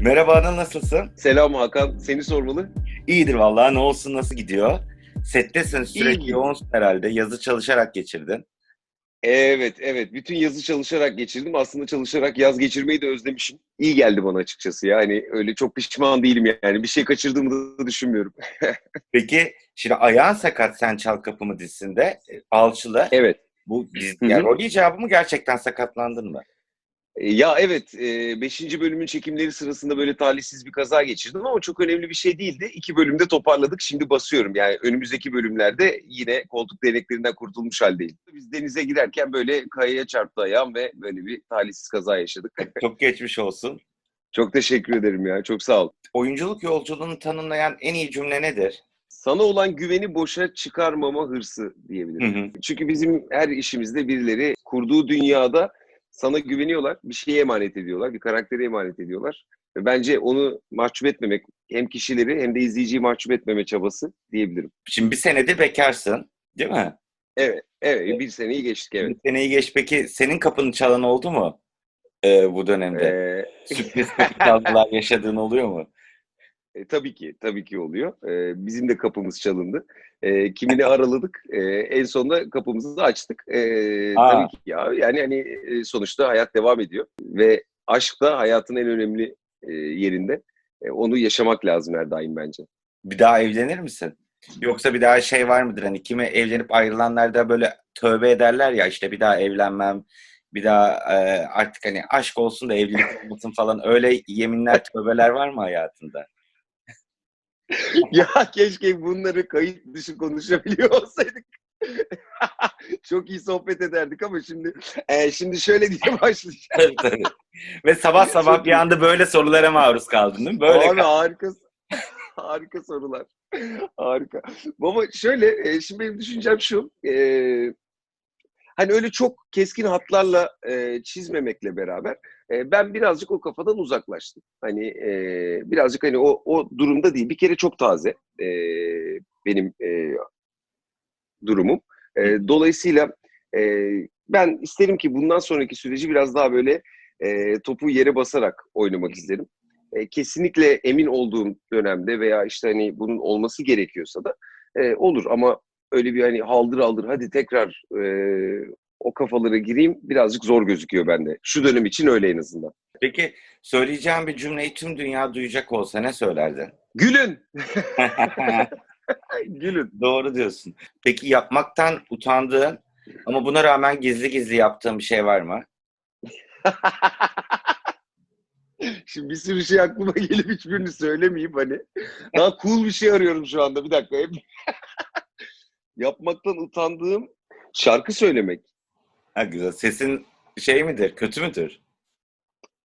Merhaba Anıl nasılsın? Selam Hakan. Seni sormalı. İyidir vallahi ne olsun nasıl gidiyor? Settesin sürekli İyi. yoğunsun herhalde. Yazı çalışarak geçirdin. Evet, evet. Bütün yazı çalışarak geçirdim. Aslında çalışarak yaz geçirmeyi de özlemişim. İyi geldi bana açıkçası. Yani öyle çok pişman değilim yani. Bir şey kaçırdığımı da düşünmüyorum. Peki şimdi ayağın sakat sen Çal Kapımı dizisinde. e, Alçılı. Evet. Bu dizi, yani rol icabı mı gerçekten sakatlandın mı? E, Ya evet, 5. bölümün çekimleri sırasında böyle talihsiz bir kaza geçirdim ama çok önemli bir şey değildi. İki bölümde toparladık. Şimdi basıyorum. Yani önümüzdeki bölümlerde yine koltuk değneklerinden kurtulmuş haldeyim. Biz denize girerken böyle kayaya çarptı ayağım ve böyle bir talihsiz kaza yaşadık. Çok geçmiş olsun. çok teşekkür ederim ya. Çok sağ ol. Oyunculuk yolculuğunu tanımlayan en iyi cümle nedir? Sana olan güveni boşa çıkarmama hırsı Hı diyebilirim. hı. Çünkü bizim her işimizde birileri kurduğu dünyada sana güveniyorlar, bir şeye emanet ediyorlar, bir karaktere emanet ediyorlar. Ve bence onu mahcup etmemek, hem kişileri hem de izleyiciyi mahcup etmeme çabası diyebilirim. Şimdi bir senedir bekarsın değil mi? Evet, evet bir seneyi geçtik evet. Bir seneyi geç peki senin kapını çalan oldu mu? Ee, bu dönemde. Ee, Sürpriz çaldılar yaşadığın oluyor mu? E, tabii ki, tabii ki oluyor. E, bizim de kapımız çalındı. E, kimini araladık, e, en sonunda kapımızı da açtık. E, Aa. tabii ki ya, yani hani e, sonuçta hayat devam ediyor ve aşk da hayatın en önemli e, yerinde. E, onu yaşamak lazım her daim bence. Bir daha evlenir misin? Yoksa bir daha şey var mıdır hani kimi evlenip ayrılanlar da böyle tövbe ederler ya işte bir daha evlenmem, bir daha e, artık hani aşk olsun da evlilik olmasın falan öyle yeminler tövbeler var mı hayatında? ya keşke bunları kayıt dışı konuşabiliyor olsaydık. Çok iyi sohbet ederdik ama şimdi e, şimdi şöyle diye başlayacağım. Tabii. Ve sabah sabah Çok bir anda böyle sorulara maruz kaldın değil mi? Böyle Abi harika. harika sorular. Harika. Baba şöyle, e, şimdi benim düşüncem şu. e, hani öyle çok keskin hatlarla e, çizmemekle beraber e, ben birazcık o kafadan uzaklaştım. Hani e, birazcık hani o o durumda değil. Bir kere çok taze e, benim e, durumum. E, dolayısıyla e, ben isterim ki bundan sonraki süreci biraz daha böyle e, topu yere basarak oynamak isterim. E, kesinlikle emin olduğum dönemde veya işte hani bunun olması gerekiyorsa da e, olur ama öyle bir hani haldır haldır hadi tekrar e, o kafalara gireyim birazcık zor gözüküyor bende. Şu dönem için öyle en azından. Peki söyleyeceğim bir cümleyi tüm dünya duyacak olsa ne söylerdin? Gülün! Gülün. Doğru diyorsun. Peki yapmaktan utandığın ama buna rağmen gizli gizli yaptığın bir şey var mı? Şimdi bir sürü şey aklıma gelip hiçbirini söylemeyeyim hani. Daha cool bir şey arıyorum şu anda. Bir dakika. Yapmaktan utandığım şarkı söylemek. Ha, güzel. Sesin şey midir? Kötü müdür?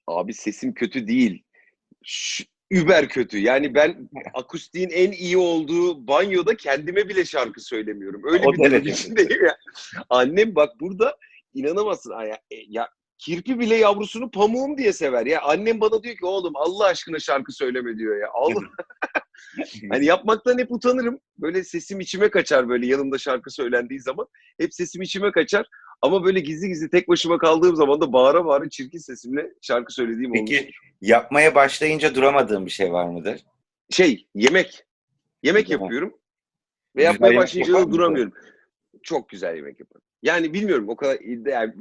Abi sesim kötü değil. Ş- über kötü. Yani ben akustiğin en iyi olduğu banyoda kendime bile şarkı söylemiyorum. Öyle O bir durum derece. içindeyim ya. Annem bak burada inanamazsın. Ya, e, ya kirpi bile yavrusunu pamuğum diye sever. Ya annem bana diyor ki oğlum Allah aşkına şarkı söyleme diyor ya. Allah. hani yapmaktan hep utanırım. Böyle sesim içime kaçar böyle yanımda şarkı söylendiği zaman. Hep sesim içime kaçar. Ama böyle gizli gizli tek başıma kaldığım zaman da bağıra bağıra çirkin sesimle şarkı söylediğim Peki olmuş. yapmaya başlayınca duramadığın bir şey var mıdır? Şey, yemek. Yemek yapıyorum. Ve yapmaya başlayınca duramıyorum. Çok güzel yemek yaparım. Yani bilmiyorum o kadar yani,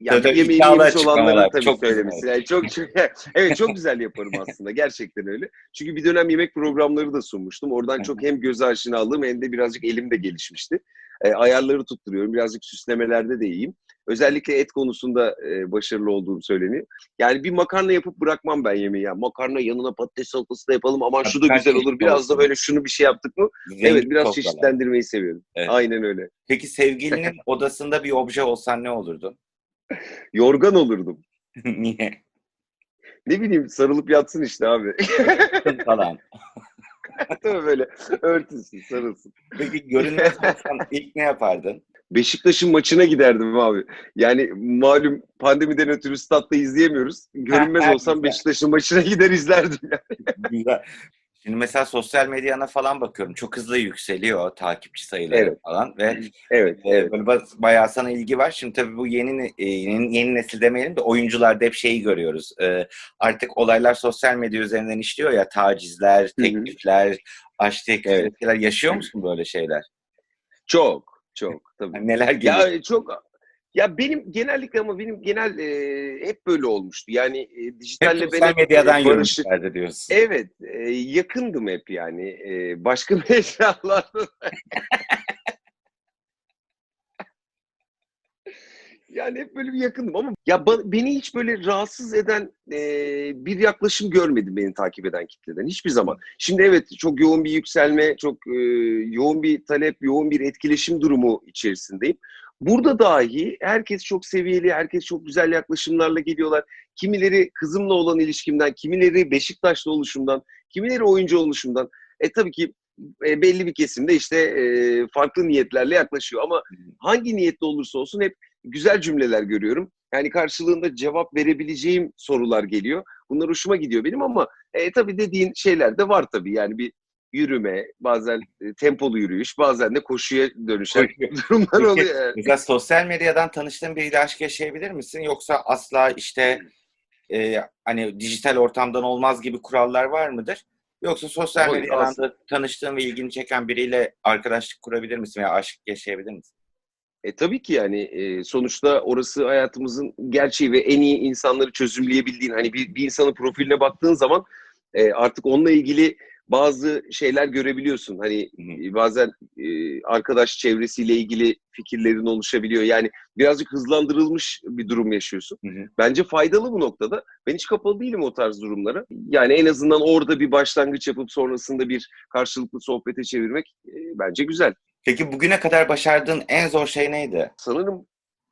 yani tabii, yemiş olanların tabii Çok güzel. söylemesi. Yani çok, çok evet çok güzel yaparım aslında. Gerçekten öyle. Çünkü bir dönem yemek programları da sunmuştum. Oradan çok hem göz aşinalığım hem de birazcık elim de gelişmişti. E, ayarları tutturuyorum. Birazcık süslemelerde de iyiyim. Özellikle et konusunda e, başarılı olduğum söyleniyor. Yani bir makarna yapıp bırakmam ben yemeği. Yani makarna yanına patates salatası da yapalım. Aman şu da güzel olur. Biraz da böyle şunu bir şey yaptık mı? Zengin evet biraz sofralar. çeşitlendirmeyi seviyorum. Evet. Aynen öyle. Peki sevgilinin odasında bir obje olsan ne olurdun? Yorgan olurdum. Niye? Ne bileyim sarılıp yatsın işte abi. falan. Tabii böyle örtünsün, sarılsın. Peki görünmez olsan ilk ne yapardın? Beşiktaş'ın maçına giderdim abi. Yani malum pandemiden ötürü statta izleyemiyoruz. Görünmez olsam. Beşiktaş'ın maçına gider izlerdim. Güzel. Şimdi mesela sosyal medyana falan bakıyorum. Çok hızlı yükseliyor takipçi sayıları Evet. falan ve Evet, e, evet. böyle ba- bayağı sana ilgi var. Şimdi tabii bu yeni e, yeni, yeni nesil demeyelim de oyuncularda hep şeyi görüyoruz. E, artık olaylar sosyal medya üzerinden işliyor ya tacizler, teklifler, aşk Evet. teklifler. Yaşıyor musun böyle şeyler? Çok, çok tabii. Hani neler geliyor? Ya çok ya benim genellikle ama benim genel e, hep böyle olmuştu. Yani e, hep dijitalle ben hep medyadan e, barışık. diyorsun. Evet, e, yakındım hep yani. E, başka mecralarda. Yani hep böyle bir yakındım ama ya beni hiç böyle rahatsız eden e, bir yaklaşım görmedim beni takip eden kitleden hiçbir zaman. Şimdi evet çok yoğun bir yükselme, çok e, yoğun bir talep, yoğun bir etkileşim durumu içerisindeyim. Burada dahi herkes çok seviyeli, herkes çok güzel yaklaşımlarla geliyorlar. Kimileri kızımla olan ilişkimden, kimileri Beşiktaşlı oluşumdan, kimileri oyuncu oluşumdan. E tabii ki e, belli bir kesimde işte e, farklı niyetlerle yaklaşıyor ama hangi niyetli olursa olsun hep güzel cümleler görüyorum. Yani karşılığında cevap verebileceğim sorular geliyor. Bunlar hoşuma gidiyor benim ama e, tabii dediğin şeyler de var tabii. Yani bir yürüme, bazen e, tempolu yürüyüş, bazen de koşuya dönüşen durumlar oluyor. yani. Mesela sosyal medyadan tanıştığın biriyle aşk yaşayabilir misin? Yoksa asla işte e, hani dijital ortamdan olmaz gibi kurallar var mıdır? Yoksa sosyal medyadan da tanıştığın ve ilgini çeken biriyle arkadaşlık kurabilir misin veya aşk yaşayabilir misin? E tabii ki yani e, sonuçta orası hayatımızın gerçeği ve en iyi insanları çözümleyebildiğin hani bir, bir insanın profiline baktığın zaman e, artık onunla ilgili bazı şeyler görebiliyorsun. Hani Hı e, bazen e, arkadaş çevresiyle ilgili fikirlerin oluşabiliyor. Yani birazcık hızlandırılmış bir durum yaşıyorsun. Hı hı. Bence faydalı bu noktada. Ben hiç kapalı değilim o tarz durumlara. Yani en azından orada bir başlangıç yapıp sonrasında bir karşılıklı sohbete çevirmek e, bence güzel. Peki bugüne kadar başardığın en zor şey neydi? sanırım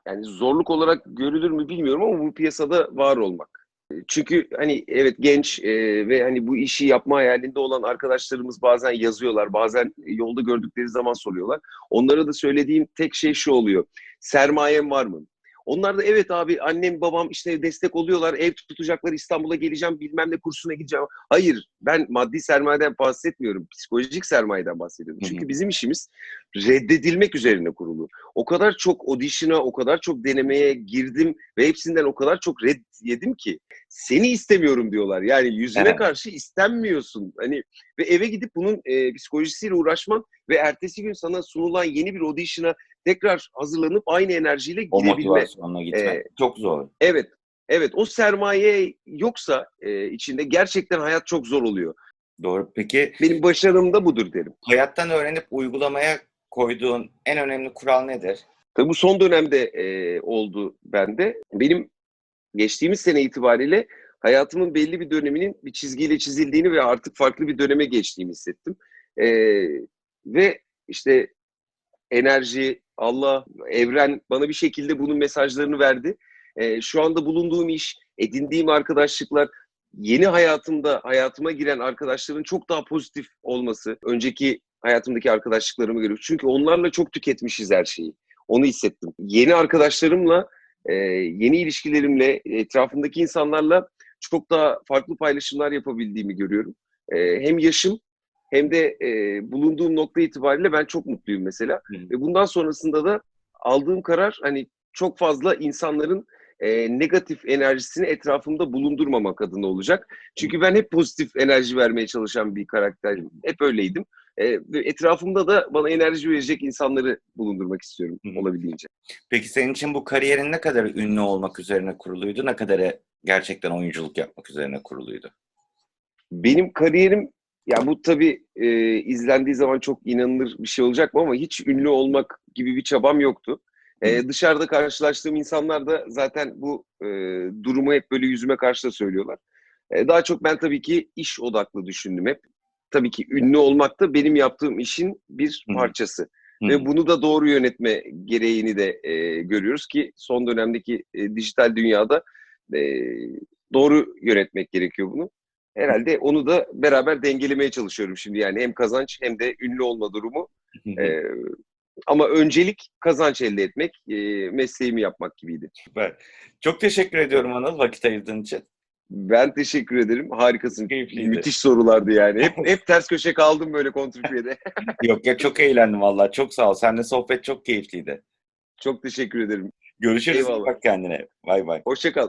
yani zorluk olarak görülür mü bilmiyorum ama bu piyasada var olmak. Çünkü hani evet genç e, ve hani bu işi yapma hayalinde olan arkadaşlarımız bazen yazıyorlar, bazen yolda gördükleri zaman soruyorlar. Onlara da söylediğim tek şey şu oluyor. Sermayem var mı? Onlar da evet abi annem babam işte destek oluyorlar, ev tutacaklar, İstanbul'a geleceğim, bilmem ne kursuna gideceğim. Hayır, ben maddi sermayeden bahsetmiyorum, psikolojik sermayeden bahsediyorum. Hı hı. Çünkü bizim işimiz reddedilmek üzerine kurulu. O kadar çok audition'a, o kadar çok denemeye girdim ve hepsinden o kadar çok red yedim ki seni istemiyorum diyorlar. Yani yüzüne Evet. karşı istenmiyorsun. Hani ve eve gidip bunun e, psikolojisiyle uğraşman ve ertesi gün sana sunulan yeni bir audition'a tekrar hazırlanıp aynı enerjiyle O girebilme. motivasyonla gitmek. Ee, Çok zor. Evet. Evet o sermaye yoksa e, içinde gerçekten hayat çok zor oluyor. Doğru. Peki Benim başarım da budur derim. hayattan öğrenip uygulamaya koyduğun en önemli kural nedir? Tabii bu son dönemde e, oldu bende. Benim geçtiğimiz sene itibariyle hayatımın belli bir döneminin bir çizgiyle çizildiğini ve artık farklı bir döneme geçtiğimi hissettim. E, ve işte enerji, Allah, evren bana bir şekilde bunun mesajlarını verdi. E, şu anda bulunduğum iş, edindiğim arkadaşlıklar, yeni hayatımda hayatıma giren arkadaşların çok daha pozitif olması, önceki hayatımdaki arkadaşlıklarımı görüyorum. Çünkü onlarla çok tüketmişiz her şeyi. Onu hissettim. Yeni arkadaşlarımla, e, yeni ilişkilerimle, etrafımdaki insanlarla çok daha farklı paylaşımlar yapabildiğimi görüyorum. E, hem yaşım hem de e, bulunduğum nokta itibariyle ben çok mutluyum mesela. Hı hı. Ve bundan sonrasında da aldığım karar hani çok fazla insanların e, negatif enerjisini etrafımda bulundurmamak adına olacak. Çünkü ben hep pozitif enerji vermeye çalışan bir karakterim. Hep öyleydim. E, etrafımda da bana enerji verecek insanları bulundurmak istiyorum Hı hı. olabildiğince. Peki senin için bu kariyerin ne kadar ünlü olmak üzerine kuruluydu? Ne kadar gerçekten oyunculuk yapmak üzerine kuruluydu? Benim kariyerim ya bu tabii e, izlendiği zaman çok inanılır bir şey olacak mı ama hiç ünlü olmak gibi bir çabam yoktu. E, dışarıda karşılaştığım insanlar da zaten bu e, durumu hep böyle yüzüme karşı da söylüyorlar. E, daha çok ben tabii ki iş odaklı düşündüm hep. Tabii ki ünlü olmak da benim yaptığım işin bir Hı hı. parçası. Hı Ve bunu da doğru yönetme gereğini de e, görüyoruz ki son dönemdeki e, dijital dünyada e, doğru yönetmek gerekiyor bunu. Herhalde onu da beraber dengelemeye çalışıyorum şimdi yani hem kazanç hem de ünlü olma durumu. E, ama öncelik kazanç elde etmek, e, mesleğimi yapmak gibiydi. Süper. Çok teşekkür ediyorum Anıl vakit ayırdığın için. Ben teşekkür ederim. Harikasın. Keyifliydi. Müthiş sorulardı yani. Hep, hep ters köşe kaldım böyle kontrpiyede. Yok ya çok eğlendim valla. Çok sağ ol. Seninle sohbet çok keyifliydi. Çok teşekkür ederim. Görüşürüz. Eyvallah. Bak kendine. Bay bay. Hoşça kal.